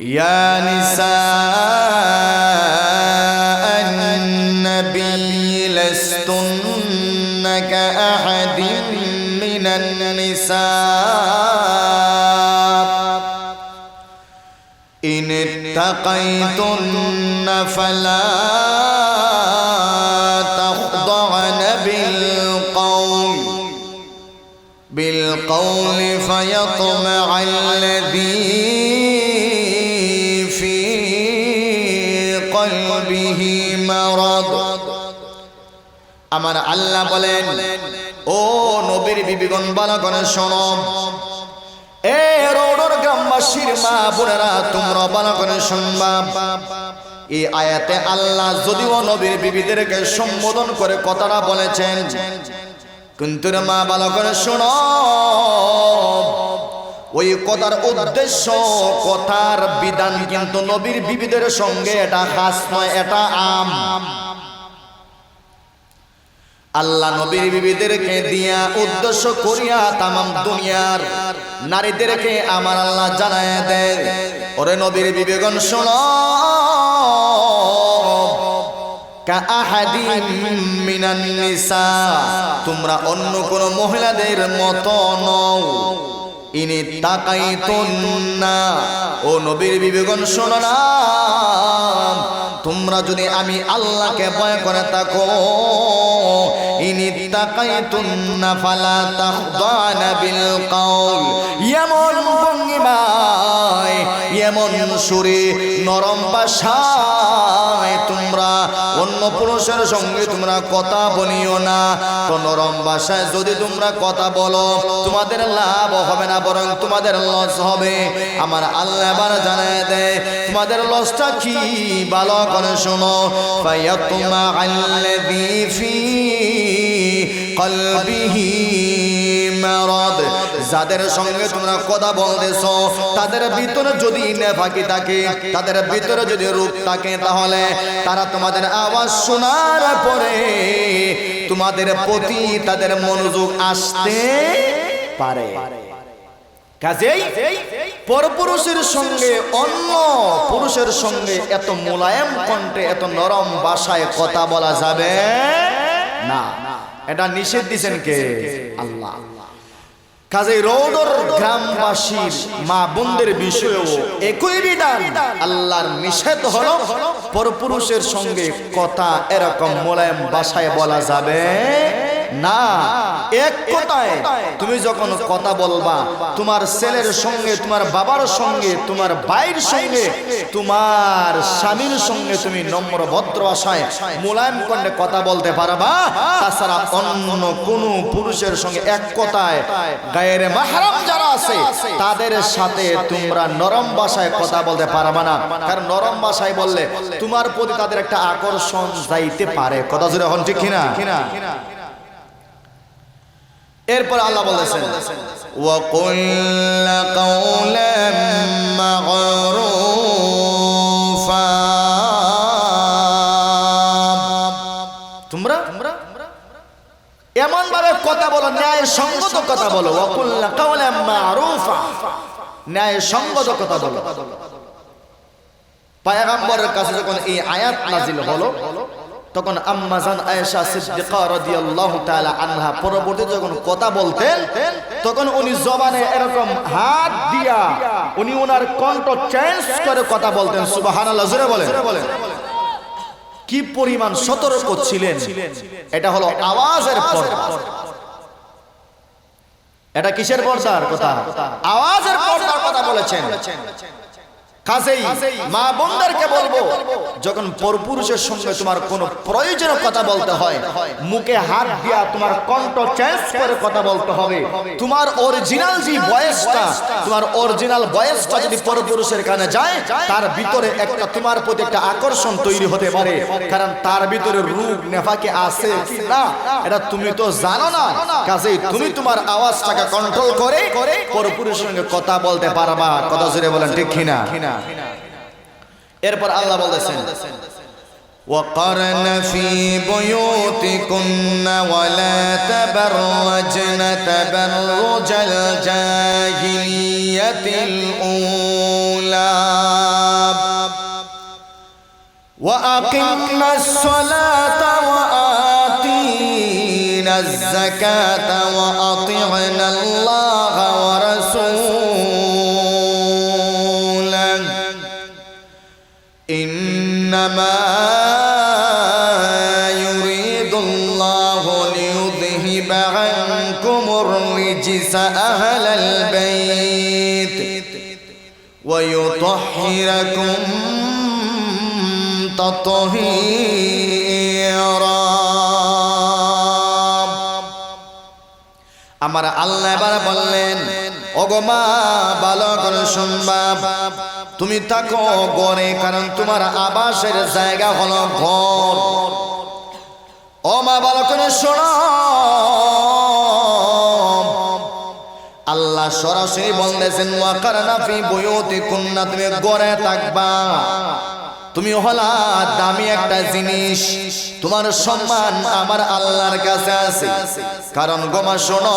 يا نساء النبي لستن كأحد من النساء. إن اتقيتن فلا تخضعن بالقول. بالقول فيطمع الذي আমার আল্লাহ বলেন, ও নবীর বিবিগণ, বালগণ, শোনো। এ রোডর গ্রামবাসীর মা বোনেরা, তোমরা বালগণ শুনবা। এই আয়াতে আল্লাহ যদিও নবীর বিবিদেরকে সম্বোধন করে কথাটা বলেছেন, কিন্তু মা বালগণ শোনো। ওই কথার উদ্দেশ্য, কথার বিধান কিন্তু নবীর বিবিদের সঙ্গে এটা খাস নয়, এটা আম। আল্লাহ নবীর বিবিদেরকে দিয়া উদ্দেশ্য করিয়া তামাম দুনিয়ার নারীদেরকে আমার আল্লাহ জানায় দেয়। ওরে নবীর বিবেগন শোন। তোমরা অন্য কোন মহিলাদের মত নও। ইনি তাকাই না ও নবীর বিবেগন শোনো না। তোমরা যদি আমি আল্লাহকে ভয় করে থাকো, ইনি তাকাই তন্না ফালা তাহদানা বিল কাউল। ভঙ্গিমায় এমন সুরে নরম ভাষায় তোমরা অন্য পুরুষের সঙ্গে তোমরা কথা বলিও না। তো নরম ভাষায় যদি তোমরা কথা বলো, তোমাদের লাভ হবে না, বরং তোমাদের লস হবে। আমার আল্লাহ এবার জানায় দেয়, তোমাদের লসটা কি? ভালো করে শোনো। ফায়াতুমা আল্লাযী ফি কলবিহি মারাদ যাদের সঙ্গে তোমরা কথা বলতেছ, তাদের ভিতরে যদি নেফাকি থাকে, তাদের ভিতরে যদি রূপ থাকে, তাহলে তারা তোমাদের আওয়াজ শোনার পরে তোমাদের প্রতি তাদের মনোযোগ আসতে পারে। কাজেই পরপুরুষের সঙ্গে অন্য পুরুষের সঙ্গে এত মোলায়েম কণ্ঠে, এত নরম ভাষায় কথা বলা যাবে না। এটা নিষেধ দিছেন কে? আল্লাহ। কাজে রৌদর গ্রামবাসীর মা বোনদের বিষয়েও একই বিধান। আল্লাহর নিষেধ হলো পরপুরুষের সঙ্গে কথা এরকম মোলায়েম ভাষায় বলা যাবে। না, এক কথায় তুমি যখন কথা বলবা, তোমার ছেলের সঙ্গে, তোমার বাবার সঙ্গে, তোমার ভাইয়ের সঙ্গে, তোমার স্বামীর সঙ্গে তুমি নম্র ভদ্র আশায় মোলায়েম কণ্ঠে কথা বলতে পারবা। তাছাড়া অন্য কোন পুরুষের সঙ্গে এক কথায় গায়ের মাহারাম যারা আছে, তাদের সাথে তোমরা নরম ভাষায় কথা বলতে পারবা না। কারণ নরম ভাষায় বললে তোমার প্রতি তাদের একটা আকর্ষণ যাইতে পারে। কথা জুড়ে এখন ঠিক কিনা কিনা? এরপর আল্লাহ বলেছেন وَقُلْ قَوْلًا مَّعْرُوفًا তোমরা এমন ভাবে কথা বলো ন্যায় সঙ্গত কথা বলো وَقُلْ قَوْلًا مَّعْرُوفًا ন্যায় সঙ্গত কথা বলো পায়গাম্বরের কাছে যখন এই আয়াত নাজিল হলো তখন আম্মাজান আয়েশা সিদ্দিকা রাদিয়াল্লাহু তাআলা আনহা পরবর্তীতে যখন কথা বলতেন তখন উনি জবানে এরকম হাত দিয়া উনি ওনার কণ্ঠ চেঞ্জ করে কথা বলতেন। সুবহানাল্লাহ জোরে বলেন। কি পরিমাণ সতর্ক ছিলেন? এটা হলো আওয়াজের পর্দা। এটা কিসের পর্দার কথা? আওয়াজের পর্দার কথা বলেছেন। কাজেই মা বোনদেরকে বলব, যখন পরপুরুষের সঙ্গে তোমার কোনো প্রয়োজনীয় কথা বলতে হয়, মুখে হাত দিয়া তোমার কণ্ঠ চেঞ্জ করে কথা বলতে হবে। তোমার অরিজিনাল যে বয়সটা, তোমার অরিজিনাল বয়সটা যদি পরপুরুষের কানে যায়, তার ভিতরে একটা তোমার প্রতি একটা আকর্ষণ তৈরি হতে পারে। কারণ তার ভিতরে রূপ, নেফাকে আছে না এটা তুমি তো জানো না। কাজেই তুমি তোমার আওয়াজটাকে কন্ট্রোল করে পরপুরুষের সঙ্গে কথা বলতে পারবা। কথা জুড়ে বলেন, ঠিক কিনা? এরপর আল্লাহ বলেছেন وقرن في بيوتكن ولا تبرجن تبرج الجاهلية الأولى وأقمنا الصلاة وآتينا الزكاة وأطعنا الله إنما يريد الله ليذهب عنكم الرجس أهل البيت ويطهركم تطهيرا আমার আল্লাহ এবার বললেন ওগমা ভালো করে শুনবা তুমি থাকো গড়ে, কারণ তোমার আবাসের জায়গা হলো ঘর। ও মা ভালো করে শোনো আল্লাহ সরাসরি বলতেছেন, ওয়াকারনা ফি বুয়ুতি কুন্না তুমি গড়ে থাকবা। তুমি হলা দামি একটা জিনিস। তোমার সম্মান আমার আল্লাহর কাছে আছে। কারণ গোমা শোনো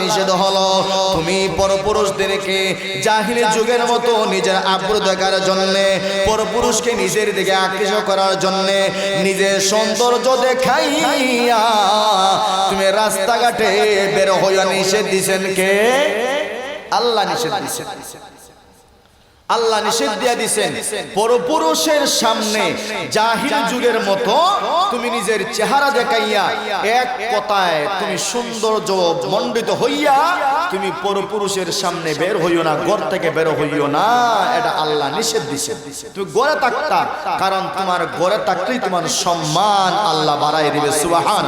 নিষেধ হলো। তুমি পরপুরুষদেরকে জাহিলি যুগের মতো নিজের আব্রু দেখার জন্যে, পরপুরুষকে নিজের দিকে আকৃষ্ট করার জন্যে নিজের সৌন্দর্য দেখাইয়া তুমি রাস্তাঘাটে বের হইয়া নিষেধ দিছেন কে? আল্লাহ নিষেধ দিছেন। আল্লাহ নিষেধ দিয়া দিছেন পরপুরুষের সামনে জাহিল যুগের মতো তুমি নিজের চেহারা দেখাইয়া এক কথায় তুমি সৌন্দর্য মণ্ডিত হইয়া তুমি পরপুরুষের সামনে বের হইও না ঘর থেকে বের হইও না এটা আল্লাহ নিষেধ দিছে। তুমি গড়ে থাকতা কারণ তোমার গড়ে থাকলেই তোমার সম্মান আল্লাহ বাড়াই দিবে সুবাহান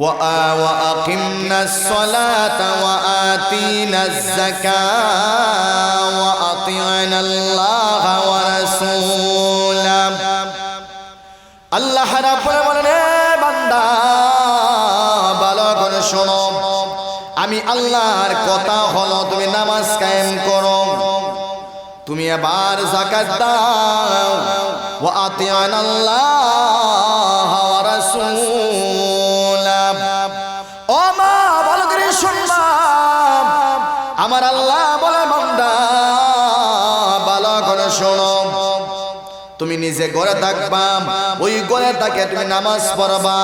وأقمنا الصلاة وآتينا الزكاة وأطعنا الله ورسوله আল্লাহ রাব্বুল বলেন "এ বান্দা ভালো করে শোনো আমি আল্লাহর কথা হলো তুমি নামাজ কায়েম করো তুমি এবার যাকাত দাও ওয়া আতিআন আল্লাহ তুমি নিজে ঘরে থাকবা, ওই ঘরে থাকে তুমি নামাজ পড়বা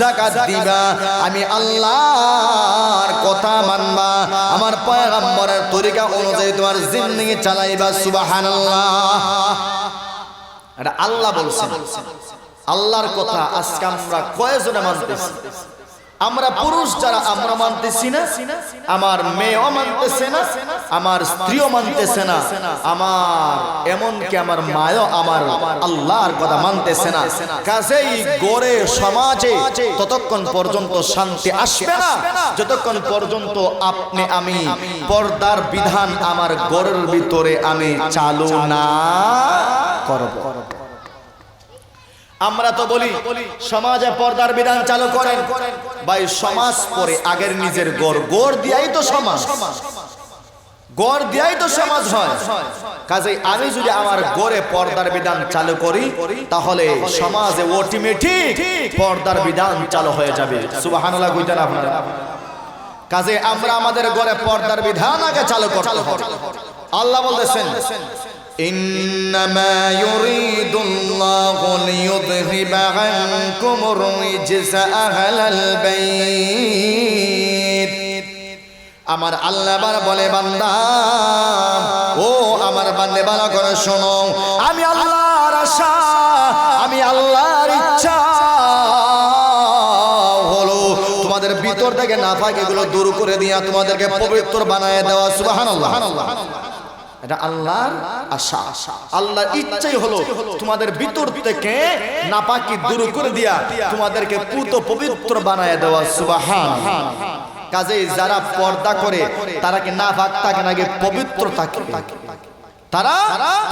জাকাত দিবা। আমি আল্লাহর কথা মানবা, আমার পয়গম্বরের তরিকা অনুযায়ী তোমার জিন্দেগি চালাইবা, সুবহানাল্লাহ। এটা আল্লাহ বলছেন। আল্লাহর কথা আজকে আমরা কয়জনে মানতেছি? আমরা পুরুষ যারা আমরা মানতেছি না, আমার মেয়েও মানতেছে না, আমার স্ত্রীও মানতেছে না, আমার এমনকি আমার মায়ও আমার আল্লাহর কথা মানতেছে না। কাজেই গড়ে সমাজে ততক্ষণ পর্যন্ত শান্তি আসবে না, যতক্ষণ পর্যন্ত আপনি আমি পর্দার বিধান আমার গড়ের ভিতরে আমি চালু না করব। আমরা তো বলি, সমাজে পর্দার বিধান চালু করেন। ভাই, সমাজ পরে আগের নিজের গড়। গড় দিয়াই তো সমাজ। গড় দিয়াই তো সমাজ হয়। কাজে আমি যদি আমার গড়ে পর্দার বিধান চালু করি, তাহলে সমাজে অটোমেটিক পর্দার বিধান চালু হয়ে যাবে। সুবহানাল্লাহ কইতেন আপনারা কাজে আমরা আমাদের গড়ে পর্দার বিধান আগে চালু করতে আল্লাহ বলতেছেন إنما يريد الله ليذهب عنكم الرجس أهل البيت আমার আল্লাহ বার বলে বান্দা ও আমার বান্দে বালা করে শোনো আমি আল্লাহর আশা আমি আল্লাহর ইচ্ছা হলো তোমাদের ভিতর থেকে নাফাক এগুলো দূর করে দিয়া তোমাদেরকে পবিত্র বানায় দেওয়া সুবহানাল্লাহ এটা আল্লাহর আশা। আল্লাহর ইচ্ছাই হলো তোমাদের ভিতর থেকে নাপাকি দূর করে দিয়া তোমাদেরকে পুত পবিত্র বানায় দেওয়া, সুবহান। কাজেই যারা পর্দা করে, তারা কি না ভাগ থাকে নাকি পবিত্র থাকে? তারা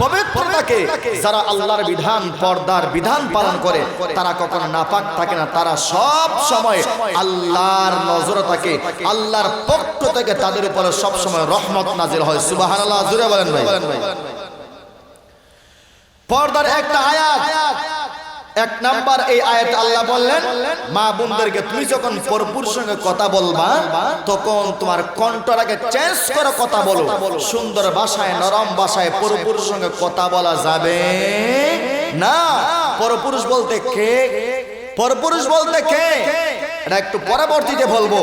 পবিত্রতাকে যারা আল্লাহর বিধান পর্দার বিধান পালন করে তারা কখনো নাপাক থাকে না। তারা সব সময় আল্লাহর নজর থাকে আল্লাহর পক্ষ থেকে তাদের উপরে সব সময় রহমত নাজির হয়। সুবহানাল্লাহ জুড়ে বলেন ভাই। পর্দার একটা আয়াত। এক নাম্বার এই আয়াত আল্লাহ বললেন, মা বোনদেরকে তুমি যখন পরপুর সঙ্গে কথা বলবা, তখন তোমার কণ্ঠটাকে চেঞ্জ করে কথা বলো। সুন্দর ভাষায়, নরম ভাষায় পরপুর সঙ্গে কথা বলা যাবে না। পরপুরুষ বলতে কে? পরপুরুষ বলতে কে? এটা একটু পরবর্তীতে বলব।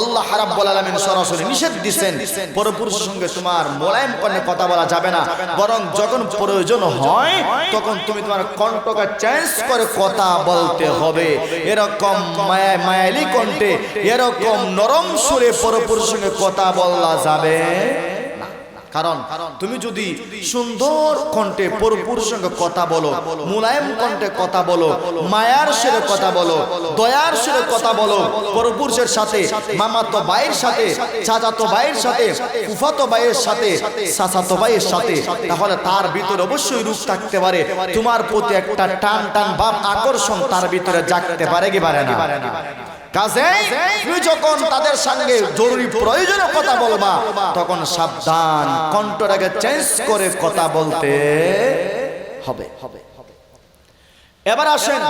আল্লাহ রাব্বুল আলামিন সরাসরি নিষেধ দিবেন পরপুরুষের সঙ্গে তোমার মোলায়েম করে কথা বলা যাবে না। বরং যখন প্রয়োজন হয় তখন তুমি তোমার কণ্ঠকে চেঞ্জ করে কথা বলতে হবে। এরকম মায়া মায়ালি কণ্ঠে এরকম নরম সুরে পরপুরুষের সঙ্গে কথা বলা যাবে। কারণ তুমি যদি সুন্দর কণ্ঠে পরপুর সঙ্গে কথা বলো, মুলায়ম কণ্ঠে কথা বলো, মায়ার সুরে কথা বলো, দয়ার সুরে কথা বলো, পরপুরুষের সাথে, মামাতো ভাইয়ের সাথে, চাচাতো ভাইয়ের সাথে, ফুফাতো ভাইয়ের সাথে চাচাতো ভাইয়ের সাথে, তাহলে তার ভিতরে অবশ্যই রূপ থাকতে পারে। তোমার প্রতি একটা টান টান ভাব, আকর্ষণ তার ভিতরে জাগতে পারে কি পারে না? কাজে তুমি যখন তাদের সঙ্গে জরুরি প্রয়োজনে কথা বলবা, তখন সাবধান কণ্ঠটাকে চেঞ্জ করে কথা বলতে হবে হবে। এবার আসেন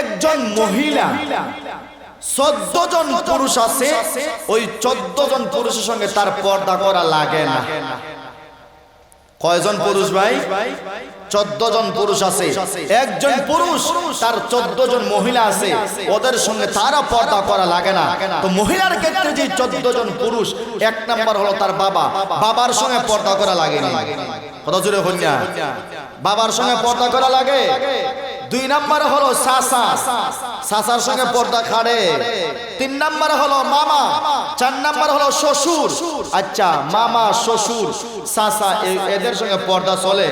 একজন মহিলা, চোদ্দ জন পুরুষ আছে, ওই চোদ্দ জন পুরুষের সঙ্গে তার পর্দা করা লাগে না। কয়জন পুরুষ ভাই? চোদ্দ জন পুরুষ আছে। একজন পুরুষ, তার চোদ্দ জন মহিলা আছে। ওদের সঙ্গে তারা পর্দা করা লাগে না। তো মহিলার ক্ষেত্রে যে চোদ্দ জন পুরুষ, এক নাম্বার হলো তার বাবা। বাবার সঙ্গে পর্দা করা লাগে কত জোরে হইয়া বাবার সঙ্গে পর্দা করা লাগে। দুই নাম্বার হলো সাসা সাসার সঙ্গে পর্দা খাড়ে। তিন নাম্বার হলো মামা চার নাম্বার হলো শ্বশুর। আচ্ছা মামা শ্বশুর সাসা এদের সঙ্গে পর্দা চলে।